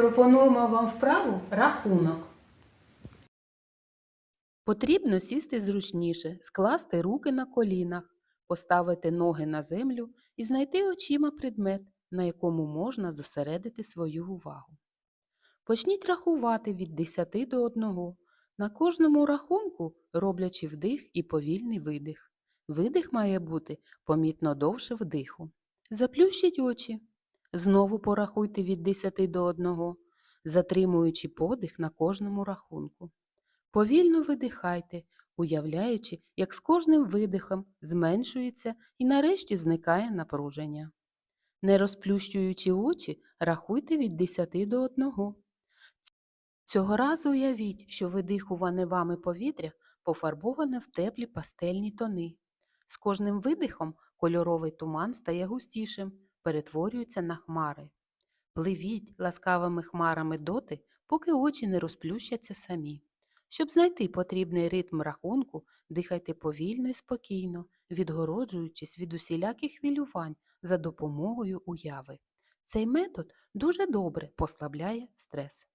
Пропонуємо вам вправу рахунок. Потрібно сісти зручніше, скласти руки на колінах, поставити ноги на землю і знайти очима предмет, на якому можна зосередити свою увагу. Почніть рахувати від 10 до 1, на кожному рахунку роблячи вдих і повільний видих. Видих має бути помітно довше вдиху. Заплющіть очі. Знову порахуйте від 10 до 1, затримуючи подих на кожному рахунку. Повільно видихайте, уявляючи, як з кожним видихом зменшується і нарешті зникає напруження. Не розплющуючи очі, рахуйте від 10 до 1. Цього разу уявіть, що видихуване вами повітря пофарбоване в теплі пастельні тони. З кожним видихом кольоровий туман стає густішим, перетворюється на хмари. Пливіть ласкавими хмарами доти, поки очі не розплющаться самі. Щоб знайти потрібний ритм рахунку, дихайте повільно і спокійно, відгороджуючись від усіляких хвилювань за допомогою уяви. Цей метод дуже добре послабляє стрес.